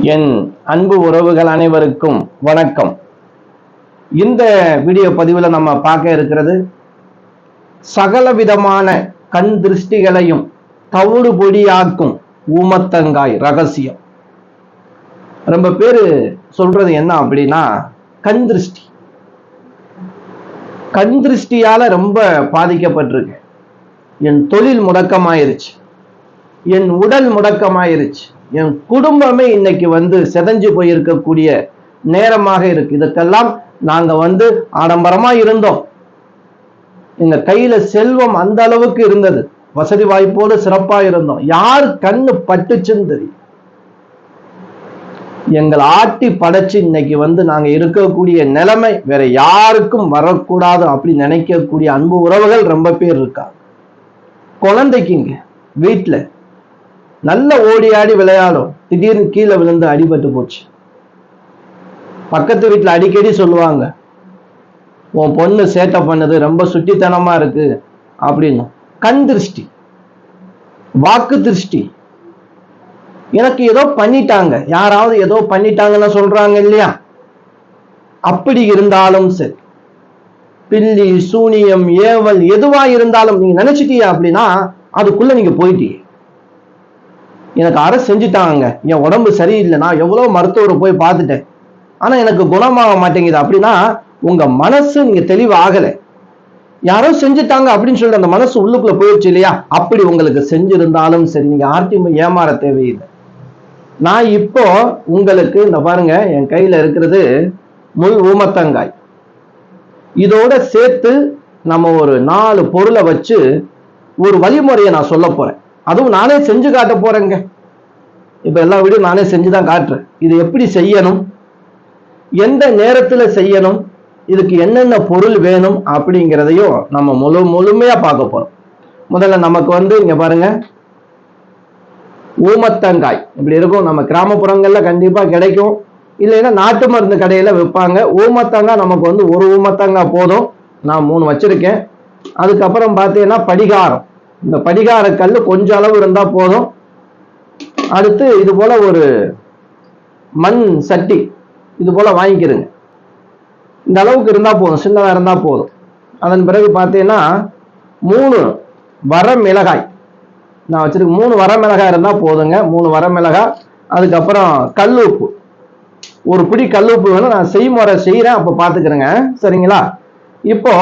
என் அன்பு உறவுகள் அனைவருக்கும் வணக்கம். இந்த வீடியோ பதிவில் நம்ம பார்க்க இருக்கிறது சகல விதமான கண் திருஷ்டிகளையும் தவிடு பொடியாக்கும் ஊமத்தங்காய் ரகசியம். ரொம்ப பேர் சொல்றது என்ன அப்படின்னா கண் திருஷ்டி. கண் திருஷ்டியால ரொம்ப பாதிக்கப்பட்டிருக்கேன் என் தொழில் முடக்கமாயிருச்சு. என் உடல் முடக்கமாயிருச்சு. என் குடும்பமே இன்னைக்கு வந்து செதஞ்சு போயிருக்கக்கூடிய நேரமாக இருக்கு. இதுக்கெல்லாம் நாங்க வந்து ஆடம்பரமா இருந்தோம். எங்க கையில செல்வம் அந்த அளவுக்கு இருந்தது. வசதி வாய்ப்போடு சிறப்பா இருந்தோம். யார் கண்ணு பட்டுச்சுன்னு தெரியும். எங்களை ஆட்டி படைச்சு இன்னைக்கு வந்து நாங்க இருக்கக்கூடிய நிலைமை வேற யாருக்கும் வரக்கூடாது அப்படி நினைக்கக்கூடிய அன்பு உறவுகள் ரொம்ப பேர் இருக்கா குழந்தைக்குங்க வீட்டுல நல்ல ஓடி ஆடி விளையாடும். திடீர்னு கீழே விழுந்து அடிபட்டு போச்சு. பக்கத்து வீட்டில் அடிக்கடி சொல்லுவாங்க உன் பொண்ணு சேட்டை பண்ணது ரொம்ப சுட்டித்தனமாக இருக்கு அப்படின்னு. கண் திருஷ்டி வாக்கு திருஷ்டி. எனக்கு ஏதோ பண்ணிட்டாங்க. யாராவது ஏதோ பண்ணிட்டாங்கன்னு சொல்றாங்க இல்லையா? அப்படி இருந்தாலும் சரி. பில்லி சூனியம் ஏவல் எதுவா இருந்தாலும் நீங்க நினைச்சிட்டீங்க அப்படின்னா அதுக்குள்ள நீங்க போயிட்டீங்க. எனக்கு அரை செஞ்சுட்டாங்க என் உடம்பு சரியில்லை நான் எவ்வளோ மருத்துவரை போய் பார்த்துட்டேன். ஆனால் எனக்கு குணமாக மாட்டேங்குது. அப்படின்னா உங்கள் மனசு நீங்கள் தெளிவு ஆகலை. யாரோ செஞ்சுட்டாங்க அப்படின்னு சொல்லிட்டு அந்த மனசு உள்ளுக்குள்ள போயிடுச்சு இல்லையா? அப்படி உங்களுக்கு செஞ்சிருந்தாலும் சரி நீங்கள் ஆர்டிஎம் ஏமாற தேவையில்லை. நான் இப்போ உங்களுக்கு இந்த பாருங்க என் கையில் இருக்கிறது முள் ஊமத்தங்காய். இதோட சேர்த்து நம்ம ஒரு நாலு பொருளை வச்சு ஒரு வழிமுறையை நான் சொல்ல போறேன். அதுவும் நானே செஞ்சு காட்ட போறேங்க. இப்ப எல்லா வீடியோ நானே செஞ்சு தான் காட்டுறேன். இது எப்படி செய்யணும்? எந்த நேரத்துல செய்யணும்? இதுக்கு என்னென்ன பொருள் வேணும்? அப்படிங்கிறதையும் நம்ம முழு முழுமையா பார்க்க போறோம். முதல்ல நமக்கு வந்து இங்க பாருங்க. ஊமத்தங்காய். இப்படி இருக்கும். நம்ம கிராமப்புறங்கள்ல கண்டிப்பா கிடைக்கும். இல்லைன்னா நாட்டு மருந்து கடையில விற்பாங்க. ஊமத்தங்காய் நமக்கு வந்து ஒரு ஊமத்தங்காய் போதும். நான் மூணு வச்சிருக்கேன். அதுக்கப்புறம் பார்த்தீங்கன்னா படிகாரம். இந்த படிகார கல் கொஞ்சம் அளவு இருந்தா போதும். அடுத்து இது போல ஒரு மண் சட்டி இது போல வாங்கிக்கிறங்க இந்த அளவுக்கு இருந்தா போதும் சின்னதா இருந்தா போதும். அதன் பிறகு பார்த்தீங்கன்னா மூணு வர மிளகாய் நான் வச்சிருக்க மூணு வர மிளகாய் இருந்தா போதுங்க. மூணு வர மிளகாய் அதுக்கப்புறம் கல் உப்பு ஒரு பிடி கல் உப்பு வேணும். நான் செய்முறை செய்யறேன் அப்ப பாத்துக்கிறேங்க சரிங்களா? இப்போ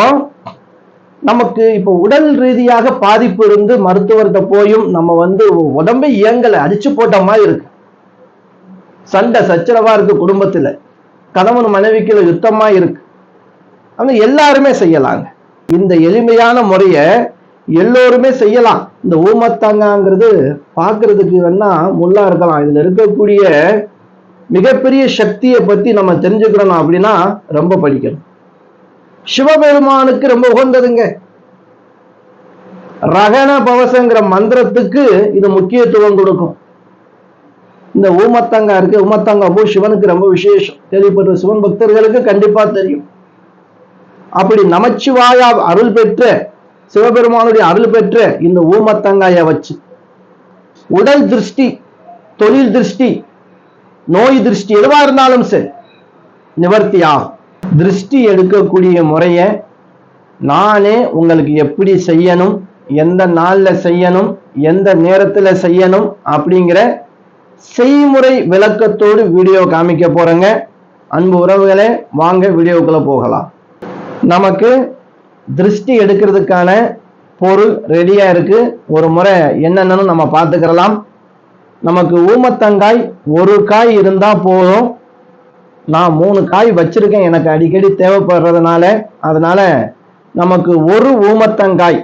நமக்கு இப்போ உடல் ரீதியாக பாதிப்பு இருந்து மருத்துவர்கிட்ட போயும் நம்ம வந்து உடம்பை இயங்கலை அடிச்சு போட்ட மாதிரி இருக்கு. சண்டை சச்சரவா இருக்கு குடும்பத்துல. கணவன் மனைவிக்குள்ள யுத்தமா இருக்கு. ஆனா எல்லாருமே செய்யலாங்க. இந்த எளிமையான முறைய எல்லோருமே செய்யலாம். இந்த ஊமத்தாங்கிறது பார்க்கறதுக்கு வேணா முள்ளா இருக்கலாம். இதுல இருக்கக்கூடிய மிகப்பெரிய சக்தியை பத்தி நம்ம தெரிஞ்சுக்கிறோம் அப்படின்னா ரொம்ப படிக்கணும். சிவபெருமானுக்கு ரொம்ப உகந்ததுங்க. ரகன பவசங்கிற மந்திரத்துக்கு இது முக்கியத்துவம் கொடுக்கும். இந்த ஊமத்தங்கா இருக்கு ஊமத்தங்கா பூ சிவனுக்கு ரொம்ப விசேஷம். கேள்விப்பட்ட சிவன் பக்தர்களுக்கு கண்டிப்பா தெரியும். அப்படி நமச்சிவாயா அருள் பெற்ற சிவபெருமானுடைய அருள் பெற்ற இந்த ஊமத்தங்காய வச்சு உடல் திருஷ்டி தொழில் திருஷ்டி நோய் திருஷ்டி எதுவா இருந்தாலும் சரி நிவர்த்தி ஆகும் திருஷ்டி எடுக்கக்கூடிய முறைய நானே உங்களுக்கு எப்படி செய்யணும் எந்த நாள்ல செய்யணும் எந்த நேரத்துல செய்யணும் அப்படிங்கிற செய்முறை விளக்கத்தோடு வீடியோ காமிக்க போறேங்க. அன்பு உறவுகளே வாங்க வீடியோக்குள்ள போகலாம். நமக்கு திருஷ்டி எடுக்கிறதுக்கான பொருள் ரெடியா இருக்கு. ஒரு முறை என்னென்னு நம்ம பார்த்துக்கிறலாம். நமக்கு ஊமத்தங்காய் ஒரு காய் இருந்தா போதும். நான் மூணு காய் வச்சிருக்கேன். எனக்கு அடிக்கடி தேவைப்படுறதுனால. அதனால நமக்கு ஒரு ஊமத்தங்காய்.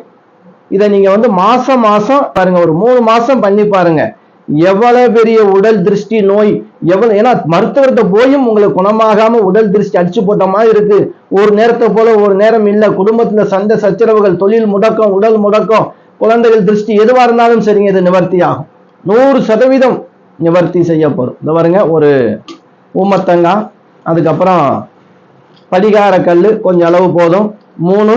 இதை நீங்க வந்து மாசம் மாசம் பாருங்க. ஒரு மூணு மாசம் பண்ணி பாருங்க. எவ்வளவு பெரிய உடல் திருஷ்டி நோய் எவ்வளவு ஏன்னா மருத்துவர்கிட்ட போயும் உங்களுக்கு குணமாகாம உடல் திருஷ்டி அடிச்சு போட்ட மாதிரி இருக்கு. ஒரு நேரத்தை போல ஒரு நேரம் இல்ல. குடும்பத்துல சண்டை சச்சரவுகள் தொழில் முடக்கம் உடல் முடக்கம் குழந்தைகள் திருஷ்டி எதுவா இருந்தாலும் சரிங்க. இது நிவர்த்தி ஆகும். நூறு சதவீதம் நிவர்த்தி செய்யப்படும். இந்த பாருங்க ஒரு ஊமத்தங்காய். அதுக்கப்புறம் படிகார கல் கொஞ்சம் அளவு போதும். மூணு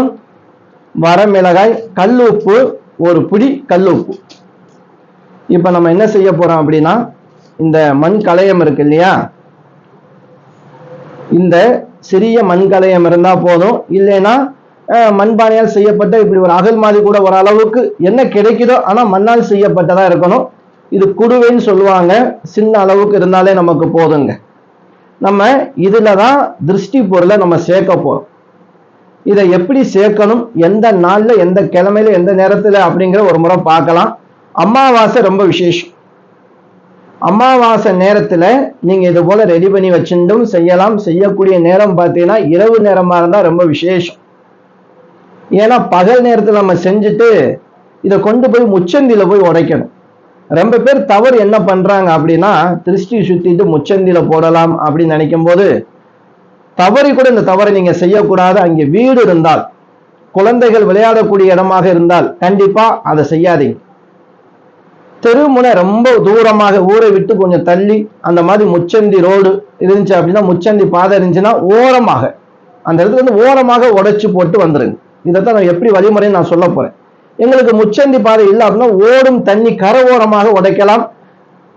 வரமிளகாய் கல் உப்பு ஒரு பிடி கல் உப்பு. இப்போ நம்ம என்ன செய்ய போகிறோம் அப்படின்னா இந்த மண் கலையம் இருக்கு இல்லையா? இந்த சிறிய மண் கலையம் இருந்தால் போதும். இல்லைன்னா மண்பானையால் செய்யப்பட்ட இப்படி ஒரு அகல் மாதிரி கூட ஒரு அளவுக்கு என்ன கிடைக்குதோ ஆனால் மண்ணால் செய்யப்பட்டதாக இருக்கணும். இது குடுவைன்னு சொல்லுவாங்க. சின்ன அளவுக்கு இருந்தாலே நமக்கு போதுங்க. நம்ம இதில் தான் திருஷ்டி பொருளை நம்ம சேர்க்க போகிறோம் இதை எப்படி சேர்க்கணும்? எந்த நாளில் எந்த கிழமையில எந்த நேரத்தில் அப்படிங்கிற ஒரு முறை பார்க்கலாம். அமாவாசை ரொம்ப விசேஷம். அமாவாசை நேரத்தில் நீங்கள் இது போல ரெடி பண்ணி வச்சுட்டும் செய்யலாம். செய்யக்கூடிய நேரம் பார்த்தீங்கன்னா இரவு நேரமாக இருந்தால் ரொம்ப விசேஷம். ஏன்னா பகல் நேரத்தில் நம்ம செஞ்சுட்டு இதை கொண்டு போய் முச்சந்தியில் போய் உடைக்கணும். ரொம்ப பேர் தவறு என்ன பண்றாங்க அப்படின்னா திருஷ்டி சுத்திட்டு முச்சந்தில போடலாம் அப்படின்னு நினைக்கும் போது தவறி கூட இந்த தவறை நீங்க செய்யக்கூடாது. அங்கே வீடு இருந்தால் குழந்தைகள் விளையாடக்கூடிய இடமாக இருந்தால் கண்டிப்பா அதை செய்யாதீங்க. தெருமுனை ரொம்ப தூரமாக ஊரை விட்டு கொஞ்சம் தள்ளி அந்த மாதிரி முச்சந்தி ரோடு இருந்துச்சு அப்படின்னா முச்சந்தி பாதை இருந்துச்சுன்னா ஓரமாக அந்த இடத்துல வந்து ஓரமாக உடைச்சு போட்டு வந்துருங்க. இதைத்தான் நான் எப்படி வழிமுறைன்னு நான் சொல்ல போறேன். எங்களுக்கு முச்சந்தி பாதை இல்லை அப்படின்னா ஓடும் தண்ணி கரை ஓரமாக உடைக்கலாம்.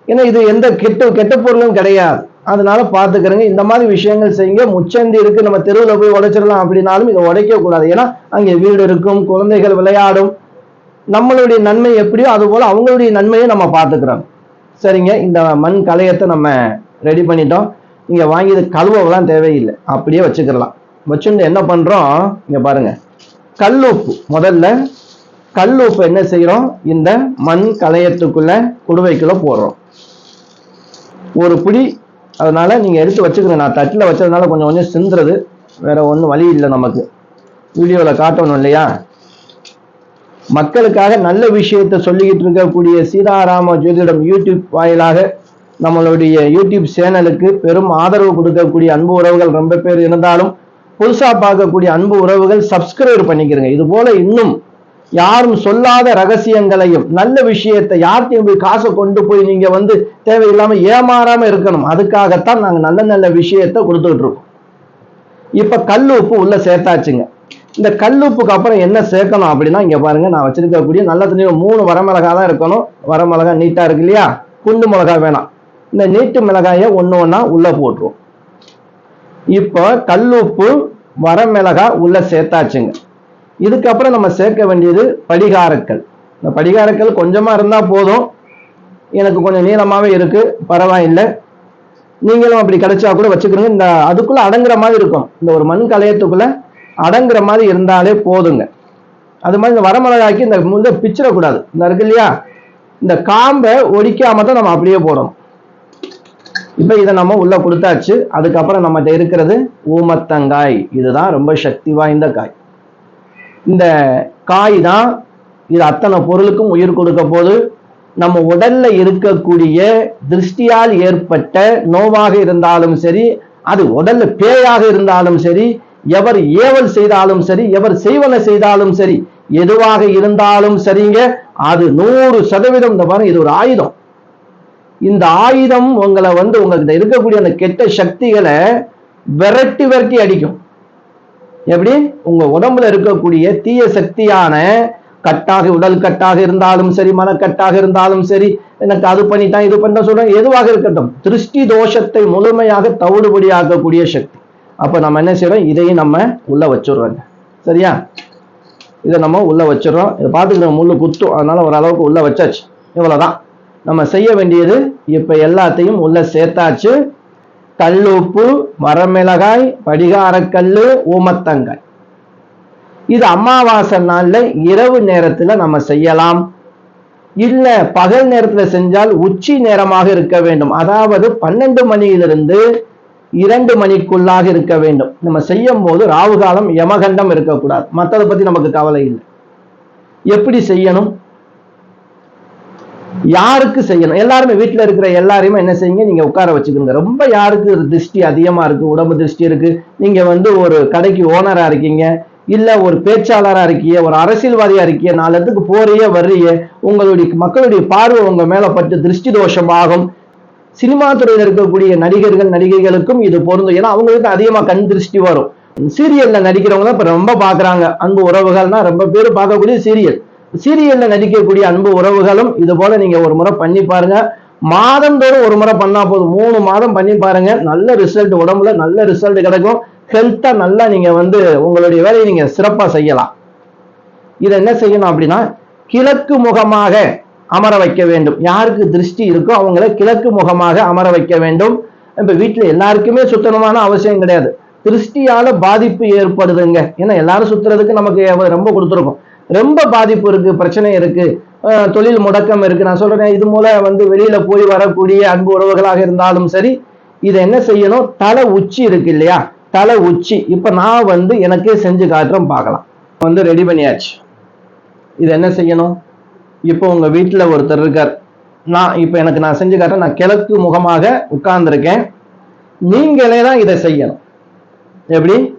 ஏன்னா இது எந்த கெட்ட கெட்ட பொருளும் கிடையாது. அதனால பார்த்துக்கிறங்க. இந்த மாதிரி விஷயங்கள் செய்யுங்க. முச்சந்தி இருக்கு. நம்ம தெருவில் போய் உடைச்சிடலாம் அப்படின்னாலும் இதை உடைக்க கூடாது. ஏன்னா அங்கே வீடு இருக்கும் குழந்தைகள் விளையாடும். நம்மளுடைய நன்மை எப்படியோ அது போல அவங்களுடைய நன்மையை நம்ம பார்த்துக்கிறோம். சரிங்க. இந்த மண் கலையத்தை நம்ம ரெடி பண்ணிட்டோம். இங்க வாங்கி கழுவெல்லாம் கழுவலாம் தேவையில்லை. அப்படியே வச்சுக்கிறலாம். வச்சுட்டு என்ன பண்றோம்? இங்க பாருங்க. கல்லுப்பு முதல்ல கல் உப்பு என்ன செய்கிறோம் இந்த மண் கலையத்துக்குள்ள குடுவைக்குள்ள போடுறோம். ஒரு பிடி அதனால நீங்க எடுத்து வச்சுக்கணும். நான் தட்டில் வச்சதுனால கொஞ்சம் கொஞ்சம் சிந்துறது. வேற ஒன்றும் வழி இல்லை நமக்கு. வீடியோவில் காட்டணும் இல்லையா? மக்களுக்காக நல்ல விஷயத்தை சொல்லிக்கிட்டு இருக்கக்கூடிய சீதாராம ஜோதிடம் யூடியூப் வாயிலாக நம்மளுடைய யூடியூப் சேனலுக்கு பெரும் ஆதரவு கொடுக்கக்கூடிய அன்பு உறவுகள் ரொம்ப பேர் இருந்தாலும் புதுசாக பார்க்கக்கூடிய அன்பு உறவுகள் சப்ஸ்கிரைப் பண்ணிக்கிறங்க. இது போல இன்னும் யாரும் சொல்லாத ரகசியங்களையும் நல்ல விஷயத்தை யார்கிட்டையும் போய் காசை கொண்டு போய் நீங்க வந்து தேவையில்லாம ஏமாறாம இருக்கணும். அதுக்காகத்தான் நாங்க நல்ல நல்ல விஷயத்தை கொடுத்துட்டு இருக்கோம் இப்ப கல் உப்பு உள்ள சேர்த்தாச்சுங்க. இந்த கல் உப்புக்கு அப்புறம் என்ன சேர்க்கணும் அப்படின்னா இங்க பாருங்க நான் வச்சிருக்கக்கூடிய நல்ல தண்ணியில் மூணு வரமிளகா தான் இருக்கணும். வரமிளகா நீட்டா இருக்கு இல்லையா? குண்டு மிளகா வேணாம். இந்த நீட்டு மிளகாயை ஒன்று ஒன்றா உள்ள போட்டுருவோம். இப்போ கல் உப்பு வரமிளகா உள்ள சேர்த்தாச்சுங்க. இதுக்கப்புறம் நம்ம சேர்க்க வேண்டியது படிகாரக்கல். இந்த படிகாரக்கல் கொஞ்சமாக இருந்தால் போதும். எனக்கு கொஞ்சம் நீளமாகவே இருக்குது பரவாயில்லை. நீங்களும் அப்படி கிடைச்சா கூட வச்சுக்கிறீங்க இந்த அதுக்குள்ள அடங்குற மாதிரி இருக்கும். இந்த ஒரு மண் கலையத்துக்குள்ள அடங்குற மாதிரி இருந்தாலே போதுங்க. அது மாதிரி இந்த வரமிளகாய்க்கு இந்த முத பிச்சிடக்கூடாது இந்த இருக்கு இல்லையா? இந்த காம்பை ஒடிக்காம தான் நம்ம அப்படியே போடணும். இப்போ இதை நம்ம உள்ள கொடுத்தாச்சு. அதுக்கப்புறம் நம்மகிட்ட இருக்கிறது ஊமத்தங்காய். இதுதான் ரொம்ப சக்தி வாய்ந்த காய். இந்த காய் தான் இது அத்தனை பொருளுக்கும் உயிர் கொடுக்க போது நம்ம உடல்ல இருக்கக்கூடிய திருஷ்டியால் ஏற்பட்ட நோவாக இருந்தாலும் சரி அது உடல்ல பேயாக இருந்தாலும் சரி எவர் ஏவல் செய்தாலும் சரி எவர் செய்வன செய்தாலும் சரி எதுவாக இருந்தாலும் சரிங்க அது நூறு சதவீதம் இந்த பாருங்க இது ஒரு ஆயுதம். இந்த ஆயுதம் உங்களை வந்து உங்ககிட்ட இருக்கக்கூடிய அந்த கெட்ட சக்திகளை விரட்டி விரட்டி அடிக்கும். எப்படி? உங்க உடம்புல இருக்கக்கூடிய தீய சக்தியான கட்டாக உடல் கட்டாக இருந்தாலும் சரி மனக்கட்டாக இருந்தாலும் சரி எனக்கு அது பண்ணிட்டான் இது பண்ண சொல்றேன் எதுவாக இருக்கட்டும். திருஷ்டி தோஷத்தை முழுமையாக தவிடுபடியாக்கக்கூடிய சக்தி. அப்ப நம்ம என்ன செய்யறோம்? இதையும் நம்ம உள்ள வச்சிடுறோங்க. சரியா? இதை நம்ம உள்ள வச்சிடுறோம். இதை பார்த்துக்கிற முள்ளு குத்தும். அதனால ஓரளவுக்கு உள்ள வச்சாச்சு. இவ்வளவுதான். நம்ம செய்ய வேண்டியது இப்ப எல்லாத்தையும் உள்ள சேர்த்தாச்சு. கல்லுப்பு வரமிளகாய் படிகாரக்கல் ஊமத்தங்காய். இது அமாவாசை நாள்ல இரவு நேரத்துல நம்ம செய்யலாம். இல்லை பகல் நேரத்துல செஞ்சால் உச்சி நேரமாக இருக்க வேண்டும். அதாவது பன்னெண்டு மணியிலிருந்து இரண்டு மணிக்குள்ளாக இருக்க வேண்டும். நம்ம செய்யும் போது ராகு காலம் யமகண்டம் இருக்கக்கூடாது. மற்றதை பத்தி நமக்கு கவலை இல்லை. எப்படி செய்யணும்? யாருக்கு செய்யணும்? எல்லாருமே வீட்டில் இருக்கிற எல்லாரையுமே என்ன செய்யுங்க? நீங்க உட்கார வச்சுக்கோங்க. ரொம்ப யாருக்கு திருஷ்டி அதிகமா இருக்கு? உடம்பு திருஷ்டி இருக்கு? நீங்க வந்து ஒரு கடைக்கு ஓனராக இருக்கீங்க. இல்லை ஒரு பேச்சாளராக இருக்கிய ஒரு அரசியல்வாதியாக இருக்கீங்க நாலு இடத்துக்கு போறிய உங்களுடைய மக்களுடைய பார்வை உங்கள் மேலே பட்டு திருஷ்டி தோஷமாகும். சினிமா துறையில் இருக்கக்கூடிய நடிகர்கள் நடிகைகளுக்கும் இது பொருந்தும். ஏன்னா அவங்களுக்கு அதிகமாக கண் திருஷ்டி வரும். சீரியல்ல நடிக்கிறவங்க தான் இப்போ ரொம்ப பார்க்குறாங்க. அன்பு உறவுகள்னா ரொம்ப பேர் பார்க்கக்கூடிய சீரியல். சீரியல்ல நடிக்கக்கூடிய அன்பு உறவுகளும் இது போல நீங்க ஒரு முறை பண்ணி பாருங்க. மாதந்தோறும் ஒரு முறை பண்ணா போதும். மூணு மாதம் பண்ணி பாருங்க. நல்ல ரிசல்ட் உடம்புல நல்ல ரிசல்ட் கிடைக்கும். ஹெல்த்தா நல்லா நீங்க வந்து உங்களுடைய வேலையை நீங்க சிறப்பா செய்யலாம். இதை என்ன செய்யணும் அப்படின்னா கிழக்கு முகமாக அமர வைக்க வேண்டும். யாருக்கு திருஷ்டி இருக்கோ அவங்கள கிழக்கு முகமாக அமர வைக்க வேண்டும். இப்ப வீட்டுல எல்லாருக்குமே சுத்தனமான அவசியம் கிடையாது. திருஷ்டியால பாதிப்பு ஏற்படுதுங்க. ஏன்னா எல்லாரும் சுத்துறதுக்கு நமக்கு ரொம்ப கொடுத்துருக்கோம். ரொம்ப பாதிப்பு இருக்கு பிரச்சனை இருக்கு. தொழில் முடக்கம் இருக்கு. நான் சொல்றேன் இது மூலம் வந்து வெளியில போய் வரக்கூடிய அன்பு உறவுகளாக இருந்தாலும் சரி இதை என்ன செய்யணும்? தலை உச்சி இருக்கு இல்லையா? தலை உச்சி. இப்ப நான் வந்து எனக்கே செஞ்சு காட்டுறேன் பார்க்கலாம். வந்து ரெடி பண்ணியாச்சு. இது என்ன செய்யணும்? இப்போ உங்க வீட்டில் ஒருத்தர் இருக்கார். நான் இப்போ எனக்கு நான் செஞ்சு காட்டுறேன். நான் கிழக்கு முகமாக உட்கார்ந்துருக்கேன். நீங்களே தான் இதை செய்யணும். எப்படி?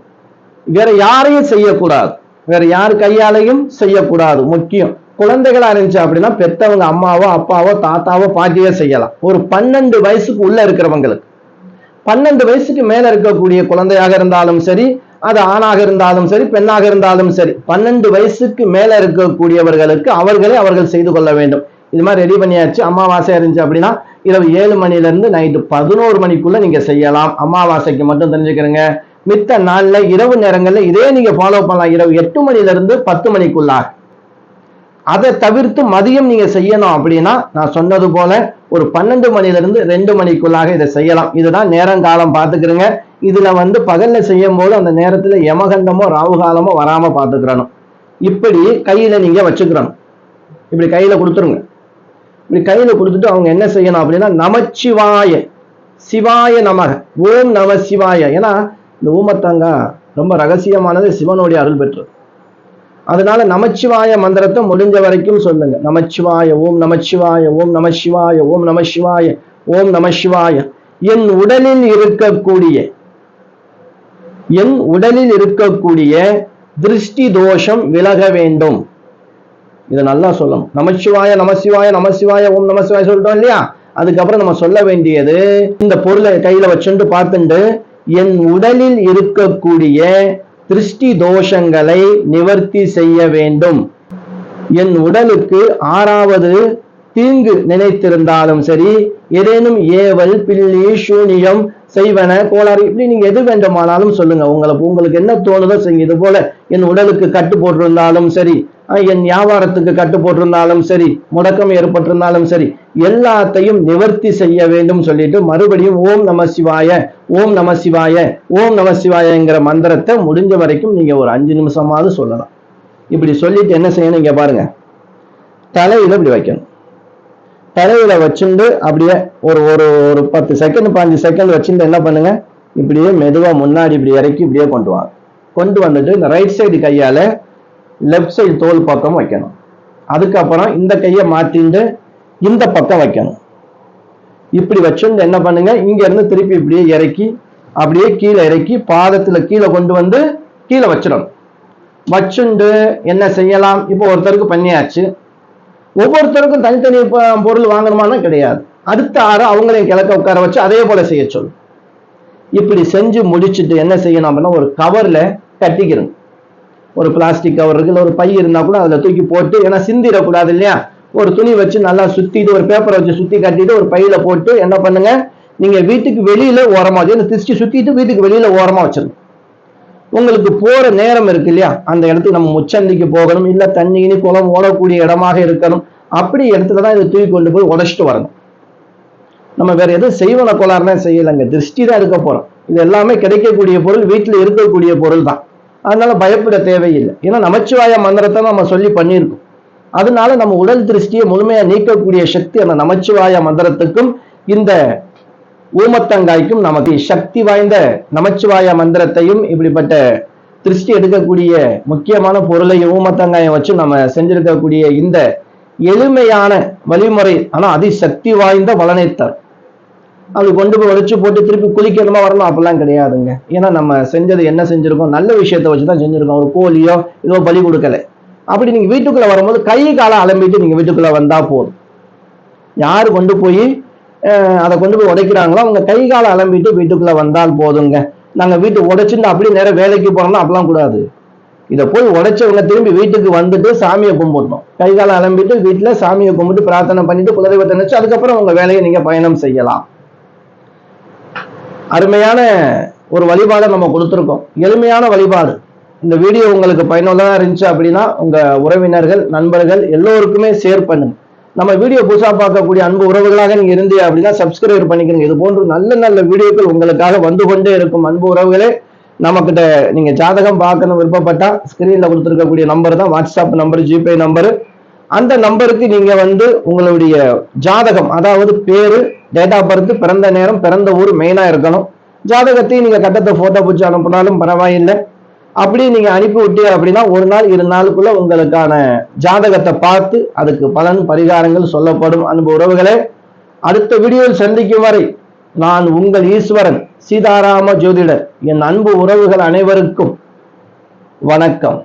வேற யாரையும் செய்யக்கூடாது. வேற யார் கையாலையும் செய்யக்கூடாது. முக்கியம். குழந்தைகளா இருந்துச்சு அப்படின்னா பெத்தவங்க அம்மாவோ அப்பாவோ தாத்தாவோ பாட்டியோ செய்யலாம். ஒரு பன்னெண்டு வயசுக்கு உள்ள இருக்கிறவங்களுக்கு. பன்னெண்டு வயசுக்கு மேல இருக்கக்கூடிய குழந்தையாக இருந்தாலும் சரி அது ஆணாக இருந்தாலும் சரி பெண்ணாக இருந்தாலும் சரி பன்னெண்டு வயசுக்கு மேல இருக்கக்கூடியவர்களுக்கு அவர்களே அவர்கள் செய்து கொள்ள வேண்டும். இது மாதிரி ரெடி பண்ணியாச்சு. அமாவாசை இருந்துச்சு அப்படின்னா இரவு ஏழு மணில இருந்து நைட்டு பதினோரு மணிக்குள்ள நீங்க செய்யலாம். அமாவாசைக்கு மட்டும் தெரிஞ்சுக்கிறேங்க. மித்த நாள்ல இரவு நேரங்கள்ல இதே நீங்க ஃபாலோ பண்ணலாம். இரவு எட்டு மணில இருந்து பத்து மணிக்குள்ளாக. அதை தவிர்த்து மதியம் நீங்க செய்யணும் அப்படின்னா நான் சொன்னது போல ஒரு பன்னெண்டு மணில இருந்து ரெண்டு மணிக்குள்ளாக இதை செய்யலாம். இதுதான் நேரம் காலம் பார்த்துக்கிறங்க. இதுல வந்து பகல்ல செய்யும் போது அந்த நேரத்துல யமகண்டமோ ராவுகாலமோ வராம பார்த்துக்கிறணும். இப்படி கையில நீங்க வச்சுக்கிறணும். இப்படி கையில கொடுத்துருங்க. இப்படி கையில கொடுத்துட்டு அவங்க என்ன செய்யணும் அப்படின்னா நமச்சிவாய சிவாய நமக ஓம் நம சிவாய. ஏன்னா இந்த ஊமத்தங்கா ரொம்ப ரகசியமானது சிவனுடைய அருள் பெற்றது. அதனால நமச்சிவாய மந்திரத்தை முடிஞ்ச வரைக்கும் சொல்லுங்க. நமச்சிவாய ஓம் நமச்சிவாய ஓம் நமசிவாய ஓம் நமசிவாய ஓம் நமசிவாய என் உடலில் இருக்கக்கூடிய என் உடலில் இருக்கக்கூடிய திருஷ்டி தோஷம் விலக வேண்டும். இதை நல்லா சொல்லணும். நமச்சிவாய நமசிவாய நமசிவாய ஓம் நமசிவாய சொல்லிட்டோம் இல்லையா? அதுக்கப்புறம் நம்ம சொல்ல வேண்டியது இந்த பொருளை கையில வச்சுட்டு பார்த்துட்டு என் உடலில் இருக்கக்கூடிய திருஷ்டி தோஷங்களை நிவர்த்தி செய்ய வேண்டும். என் உடலுக்கு ஆறாவது தீங்கு நினைத்திருந்தாலும் சரி ஏதேனும் ஏவல் பில்லி சூனியம் செய்வன கோளாறு இப்படி நீங்க எது வேண்டுமானாலும் சொல்லுங்க. உங்களுக்கு உங்களுக்கு என்ன தோணுதோ செய்யுங்க. இது போல என் உடலுக்கு கட்டு போட்டிருந்தாலும் சரி என் வியாபாரத்துக்கு கட்டு போட்டிருந்தாலும் சரி முடக்கம் ஏற்பட்டிருந்தாலும் சரி எல்லாத்தையும் நிவர்த்தி செய்ய வேண்டும் சொல்லிட்டு மறுபடியும் ஓம் நம சிவாய ஓம் நம சிவாய ஓம் நம சிவாயங்கிற மந்திரத்தை முடிஞ்ச வரைக்கும் நீங்க ஒரு அஞ்சு நிமிஷமாவது சொல்லலாம். இப்படி சொல்லிட்டு என்ன செய்யணும் இங்க பாருங்க. தலையில இப்படி வைக்கணும். தலையில வச்சுண்டு அப்படியே ஒரு ஒரு ஒரு பத்து செகண்ட் பாஞ்சு செகண்ட் வச்சுட்டு என்ன பண்ணுங்க? இப்படியே மெதுவா முன்னாடி இப்படி இறக்கி இப்படியே கொண்டு வாங்க. கொண்டு வந்துட்டு இந்த ரைட் சைடு கையால லெஃப்ட் சைடு தோல் பக்கம் வைக்கணும். அதுக்கப்புறம் இந்த கையை மாற்றிட்டு இந்த பக்கம் வைக்கணும். இப்படி வச்சுட்டு என்ன பண்ணுங்க? இங்க இருந்து திருப்பி இப்படியே இறக்கி அப்படியே கீழே இறக்கி பாதத்துல கீழே கொண்டு வந்து கீழே வச்சிடணும். வச்சுண்டு என்ன செய்யலாம்? இப்போ ஒருத்தருக்கு பண்ணியாச்சு. ஒவ்வொருத்தருக்கும் தனித்தனி பொருள் வாங்கணுமானா கிடையாது. அடுத்த ஆறு அவங்களையும் கிழக்க உட்கார வச்சு அதே போல செய்ய சொல்லு. இப்படி செஞ்சு முடிச்சுட்டு என்ன செய்யணும் அப்படின்னா ஒரு கவர்ல கட்டிக்கிறோம் ஒரு பிளாஸ்டிக் கவர் இருக்கு இல்லை ஒரு பை இருந்தா கூட அதில் தூக்கி போட்டு ஏன்னா சிந்திடக்கூடாது இல்லையா? ஒரு துணி வச்சு நல்லா சுத்திட்டு ஒரு பேப்பரை வச்சு சுத்தி கட்டிட்டு ஒரு பையில போட்டு என்ன பண்ணுங்க? நீங்க வீட்டுக்கு வெளியில ஓரமா வச்சு இந்த திருஷ்டி சுத்திட்டு வீட்டுக்கு வெளியில ஓரமா வச்சிடணும் உங்களுக்கு போற நேரம் இருக்கு இல்லையா? அந்த இடத்துக்கு நம்ம முச்சந்திக்கு போகணும் இல்ல தண்ணி குளம் ஓடக்கூடிய இடமாக இருக்கணும். அப்படி இடத்துல தான் இதை தூக்கி கொண்டு போய் உடச்சிட்டு வரணும். நம்ம வேற எதுவும் செய்வன கோளாறுலாம் செய்யலைங்க. திருஷ்டி தான் இருக்க போறோம். இது எல்லாமே கிடைக்கக்கூடிய பொருள் வீட்டில் இருக்கக்கூடிய பொருள் தான். அதனால பயப்பட தேவையில்லை. ஏன்னா நமச்சிவாய மந்திரத்தை நம்ம சொல்லி பண்ணியிருக்கோம். அதனால நம்ம உடல் திருஷ்டியை முழுமையா நீக்கக்கூடிய சக்தி அந்த நமச்சிவாய மந்திரத்துக்கும் இந்த ஊமத்தங்காய்க்கும் நமக்கு சக்தி வாய்ந்த நமச்சிவாய மந்திரத்தையும் இப்படிப்பட்ட திருஷ்டி எடுக்கக்கூடிய முக்கியமான பொருளையும் ஊமத்தங்காயம் வச்சு நம்ம செஞ்சிருக்கக்கூடிய இந்த எளிமையான வழிமுறை ஆனா அதிசக்தி வாய்ந்த பலனை தரும். அப்படி கொண்டு போய் உடைச்சு போட்டு திருப்பி குளிக்கணுமா வரணும் அப்படிலாம் கிடையாதுங்க. ஏன்னா நம்ம செஞ்சது என்ன செஞ்சிருக்கோம்? நல்ல விஷயத்தை வச்சு தான் செஞ்சிருக்கோம். ஒரு கோழியோ ஏதோ பலி கொடுக்கல. அப்படி நீங்க வீட்டுக்குள்ள வரும்போது கை காலை அலம்பிட்டு நீங்க வீட்டுக்குள்ள வந்தா போதும். யார் கொண்டு போய் அதை கொண்டு போய் உடைக்கிறாங்களோ அவங்க கை காலை அலம்பிட்டு வீட்டுக்குள்ள வந்தால் போதுங்க. நாங்க வீட்டு உடைச்சுட்டு அப்படியே நேரம் வேலைக்கு போறோம்னா அப்படிலாம் கூடாது. இதை போய் உடைச்சவங்க திரும்பி வீட்டுக்கு வந்துட்டு சாமியை கும்பிடணும். கை காலம் அலம்பிட்டு வீட்டுல சாமியை கும்பிட்டு பிரார்த்தனை பண்ணிட்டு குலதெய்வத்தை நினைச்சு அதுக்கப்புறம் உங்க வேலையை நீங்க பயணம் செய்யலாம். அருமையான ஒரு வழிபாடை நம்ம கொடுத்துருக்கோம். எளிமையான வழிபாடு. இந்த வீடியோ உங்களுக்கு பயனுள்ளதாக இருந்துச்சு அப்படின்னா உங்கள் உறவினர்கள் நண்பர்கள் எல்லோருக்குமே ஷேர் பண்ணுங்க. நம்ம வீடியோ புதுசாக பார்க்கக்கூடிய அன்பு உறவுகளாக நீங்கள் இருந்தீங்க அப்படின்னா சப்ஸ்கிரைப் பண்ணிக்கணும் இது போன்று நல்ல நல்ல வீடியோக்கள் உங்களுக்காக வந்து கொண்டே இருக்கும். அன்பு உறவுகளே நம்மக்கிட்ட நீங்கள் ஜாதகம் பார்க்கணும் விருப்பப்பட்டா ஸ்க்ரீனில் கொடுத்துருக்கக்கூடிய நம்பர் தான் வாட்ஸ்அப் நம்பர் ஜிபே நம்பரு அந்த நம்பருக்கு நீங்கள் வந்து உங்களுடைய ஜாதகம் அதாவது பேர் டேட் ஆஃப் பர்த் பிறந்த நேரம் பிறந்த ஊர் மெயினாக இருக்கணும். ஜாதகத்தையும் நீங்கள் கட்டத்தை ஃபோட்டோ பிடிச்சி அனுப்பினாலும் பரவாயில்லை. அப்படி நீங்கள் அனுப்பி விட்டு அப்படின்னா ஒரு நாள் இரு நாளுக்குள்ள உங்களுக்கான ஜாதகத்தை பார்த்து அதுக்கு பலன் பரிகாரங்கள் சொல்லப்படும். அன்பு உறவுகளே அடுத்த வீடியோவில் சந்திக்கும் வரை நான் உங்கள் ஈஸ்வரன் சீதாராம ஜோதிடர் என் அன்பு உறவுகள் அனைவருக்கும் வணக்கம்.